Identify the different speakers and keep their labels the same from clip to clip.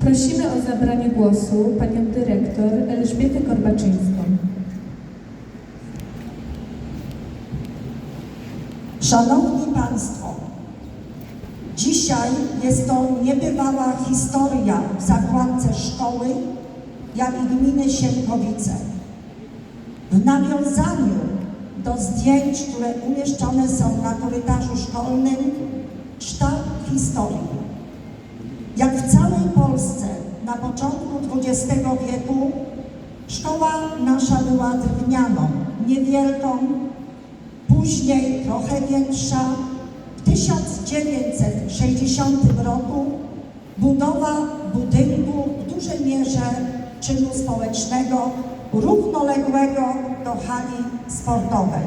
Speaker 1: Prosimy o zabranie głosu panią dyrektor Elżbietę Korbaczyńską.
Speaker 2: Szanowni Państwo, dzisiaj jest to niebywała historia w zakładce szkoły, jak i gminy Siemkowice. W nawiązaniu do zdjęć, które umieszczone są na korytarzu szkolnym, sztab historii. Jak w Polsce na początku XX wieku szkoła nasza była drewnianą, niewielką, później trochę większa. W 1960 roku budowa budynku w dużej mierze czynu społecznego równoległego do hali sportowej.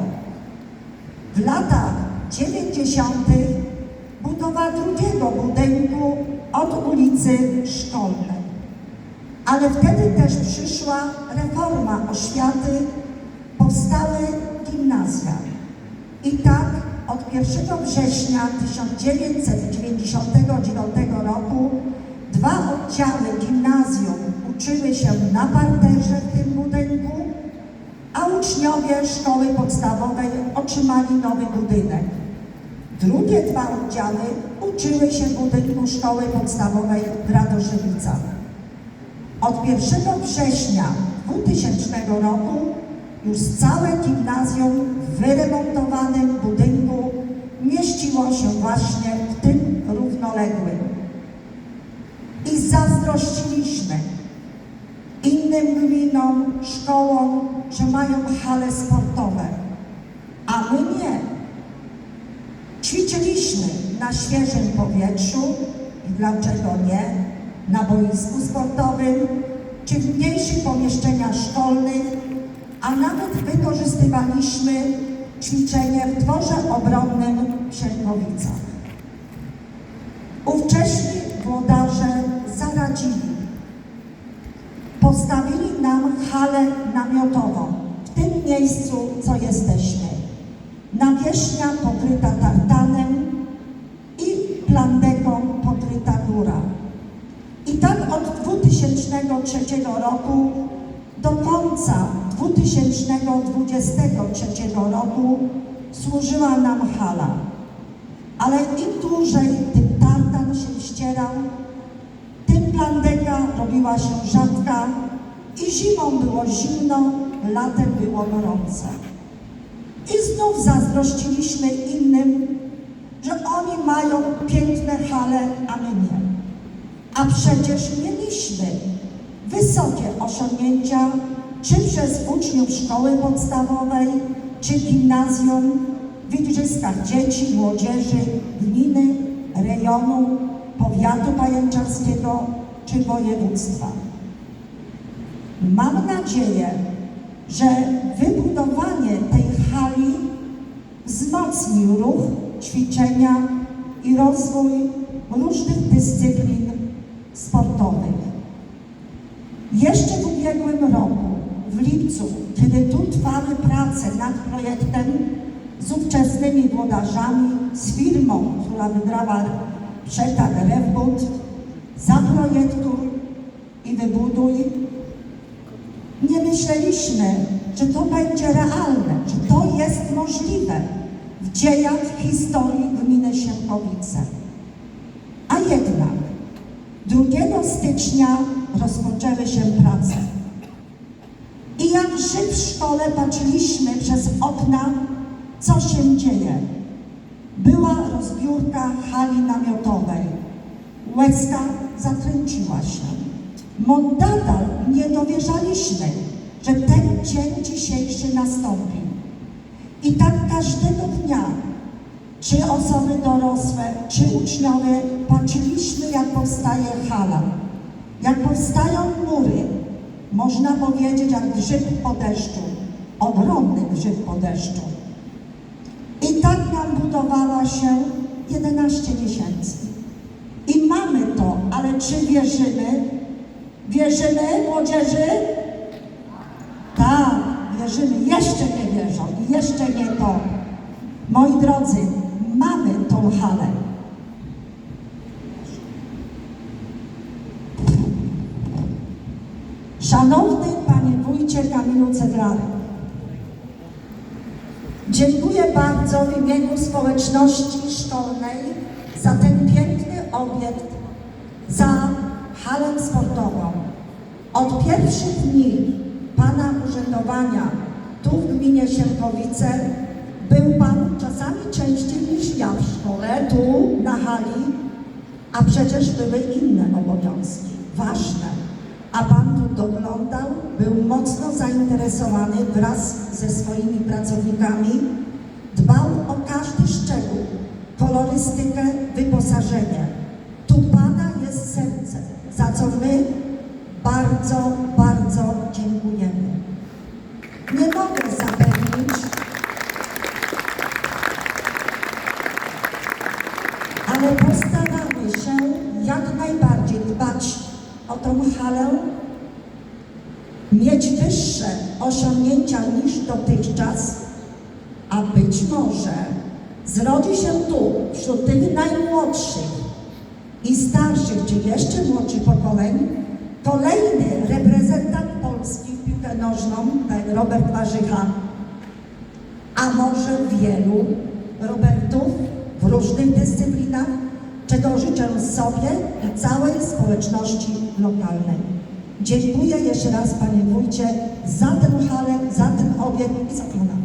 Speaker 2: W latach 90. budowa drugiego budynku od ulicy Szkolnej. Ale wtedy też przyszła reforma oświaty, powstały gimnazja. I tak od 1 września 1999 roku dwa oddziały gimnazjum uczyły się na parterze w tym budynku, a uczniowie szkoły podstawowej otrzymali nowy budynek. Drugie dwa oddziały uczyły się w budynku szkoły podstawowej w Radoszewicach. Od 1 września 2000 roku już całe gimnazjum w wyremontowanym budynku mieściło się właśnie w tym równoległym. I zazdrościliśmy innym gminom, szkołom, że mają hale sportowe, a my nie. Ćwiczyliśmy na świeżym powietrzu i dlaczego nie? Na boisku sportowym czy w mniejszych pomieszczeniach szkolnych, a nawet wykorzystywaliśmy ćwiczenie w dworze obronnym w Sienkowicach. Ówcześni włodarze zaradzili. Postawili nam halę namiotową w tym miejscu, co jesteśmy. Nawierzchnia pokryta tartanem 2003 roku do końca 2023 roku służyła nam hala. Ale im dłużej tym tartan się ścierał, tym plandeka robiła się rzadka i zimą było zimno, latem było gorące. I znów zazdrościliśmy innym, że oni mają piękne hale, a my nie. A przecież mieliśmy wysokie osiągnięcia, czy przez uczniów szkoły podstawowej, czy gimnazjum, w igrzyskach dzieci, młodzieży, gminy, rejonu, powiatu pajęczarskiego, czy województwa. Mam nadzieję, że wybudowanie tej hali wzmocni ruch, ćwiczenia i rozwój różnych dyscyplin sportowych. Jeszcze w ubiegłym roku, w lipcu, kiedy tu trwały prace nad projektem z ówczesnymi włodarzami, z firmą, która wygrała przetarg Rewbud, zaprojektuj i wybuduj, nie myśleliśmy, że to będzie realne, że to jest możliwe w dziejach historii gminy Siemkowice. Stycznia rozpoczęły się prace. I jak żyć w szkole patrzyliśmy przez okna, co się dzieje. Była rozbiórka hali namiotowej. Łezka zakręciła się. Mondadal nie dowierzaliśmy, że ten dzień dzisiejszy nastąpi. I tak każdego dnia, czy osoby dorosłe, czy uczniowie, hala, jak powstają mury. Można powiedzieć, jak grzyb po deszczu, ogromny grzyb po deszczu. I tak nam budowała się 11 miesięcy. I mamy to, ale czy wierzymy? Wierzymy, młodzieży? Tak, wierzymy. Jeszcze nie wierzą, jeszcze nie to. Moi drodzy, mamy tą halę. Szanowny Panie Wójcie Kamilu Ceglarek, dziękuję bardzo w imieniu społeczności szkolnej za ten piękny obiekt, za halę sportową. Od pierwszych dni Pana urzędowania tu w gminie Sienkowice był Pan czasami częściej niż ja w szkole, tu na hali, a przecież były inne obowiązki, ważne. A Pan tu doglądał, był mocno zainteresowany wraz ze swoimi pracownikami, dbał o każdy szczegół, kolorystykę, wyposażenie. Tu Pana jest serce, za co my bardzo, bardzo dziękujemy. Nie mogę zapewnić, ale postaramy się jak najbardziej dbać o tą halę, mieć wyższe osiągnięcia niż dotychczas, a być może zrodzi się tu wśród tych najmłodszych i starszych, czy jeszcze młodszych pokoleń, kolejny reprezentant Polski w piłkę nożną, ten Robert Warzycha, a może wielu Robertów w różnych dyscyplinach, czego życzę sobie i całej społeczności lokalnej. Dziękuję jeszcze raz Panie Wójcie za ten halek, za ten obiekt i za Pana.